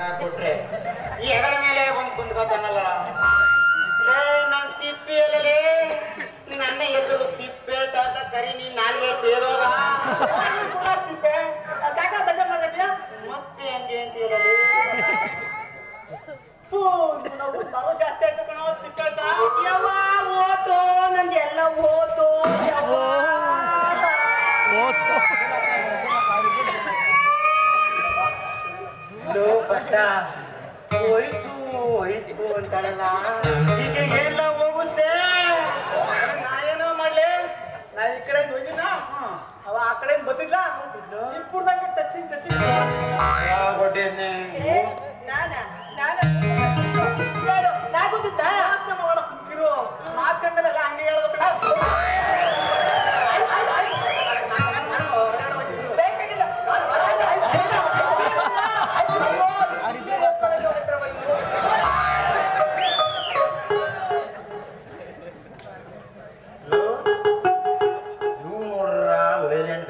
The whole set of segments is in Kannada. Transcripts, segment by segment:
ಆ, ಕೊಟ್ರೆ ಈ ಹೆಗಲ ಮೇಲೆ ಬಂದು ಕುಂತ್ಕೊತಾನಲ್ಲ ಬಟ್ಟ ಹೋಯ್ತು ಹೋಯ್ತು ಅಂತಾಳಲ್ಲ. ಈಗ ಎಲ್ಲ ಹೋಗುತ್ತೆ? ನಾ ಏನೋ ಮಾಡ್ಲಿ? ನಾ ಈ ಕಡೆ ಹೋಗಿಲ್ಲ ಅವ ಆ ಕಡೆ ಬತ್ತಿಲ್ಲ ಇಪ್ಪುರ್ದಾಗ ಟಚಿಂಗ್ ಟಚಿಂಗ್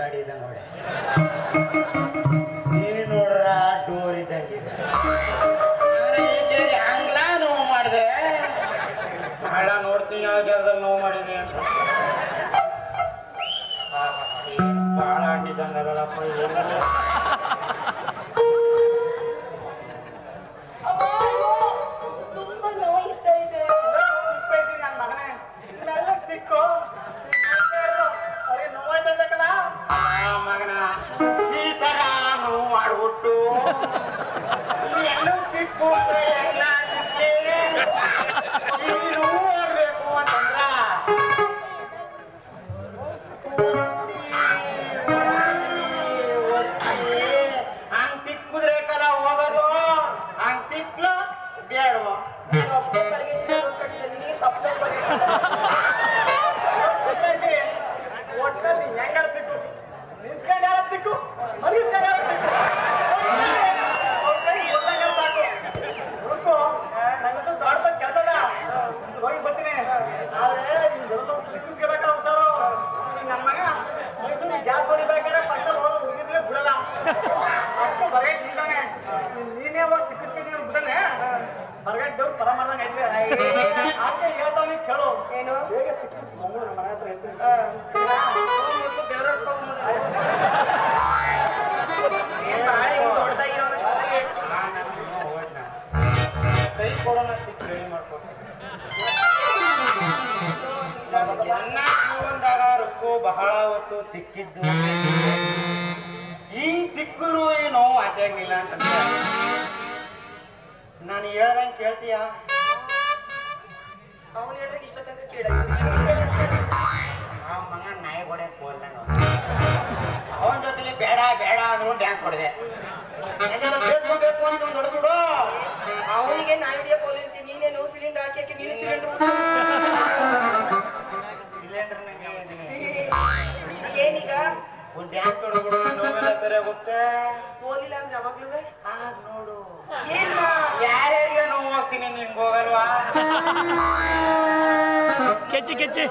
ಗಾಡಿ ಇದ್ದಂಗ ನೋಡಿ ಎಲ್ಲೂ ತಿಕ್ಕು ಅಂದ್ರೆ ಎಲ್ಲ ತಿಕ್ಕಿ ಈ ನೋವು ಆಗ್ಬೇಕು ಅಂತಂದ್ರ ಹಂಗ್ ತಿಕ್ಕುದ್ರೆ ಕಲ ಹೋಗೋದು ಹಂಗ್ ತಿಕ್ಲು ಬೇಡವಾ ನಾನು ಒಬ್ಬನೇ ಬರ್ಗೆಟ್ಟಿನ ಕಟ್ಟಿದೆ ನಿನಗೆ ತಪ್ಪೇ ತಿಪ್ಪೇಸಿ ಒಟ್ಟಲ್ಲಿ ಹೆಂಗಾರ ತಿಕ್ಕು ನಿಂತ್ಕೊಂಡು ಯಾರ ತಿಕ್ಕು ಮಲಗಿಸ್ಕೊಂಡು ಯಾರ ತಿಕ್ಕು ಏನು ಕೈ ಕೊಡೋಣ ನನ್ನ ಜೀವನದಾಗ ರೊಕ್ಕ ಬಹಳ ಹೊತ್ತು ತಿಕ್ಕಿದ್ದು ಈ ತಿಕ್ಕರು ಏನು ಆಸೆ ಆಗ್ಲಿಲ್ಲ ಅಂತಂದ್ರೆ ನಾನು ಹೇಳ್ದಂಗೆ ಕೇಳ್ತೀಯ? ಅವನು ಹೇಳಿದ್ರೆ ಇಷ್ಟ ತನಕ ಕೇಳ ಆ ಮಗ ನಾಯಿ ಹೊಡೆಯಕ್ ಹೋದಂಗ ಅವನ ಜೊತೆಲಿ ಬೇಡ ಬೇಡ ಅಂದ್ರು ಡ್ಯಾನ್ಸ್ ಹೊಡೆದೆ ನೋಡ್ಬಿಡು ಅವನಿಗೆ ನಾ ಹಿಡಿಯಕ್ ಹೋಲಿಂತಿ ನೀನೇನು ಸಿಲಿಂಡರ್ ಹಾಕಿ ನೀನು ಸಿಲಿಂಡರ್ ಸಿಲಿಂಡರ್ ನಂಗೆ ಏನೀಗ ಒಂದು ಡ್ಯಾನ್ಸ್ ಹೊಡೆದ್ಬಿಡು ನೋವೆಲ್ಲ ಸರಿ 아. 아. 아. 겠지 겠지.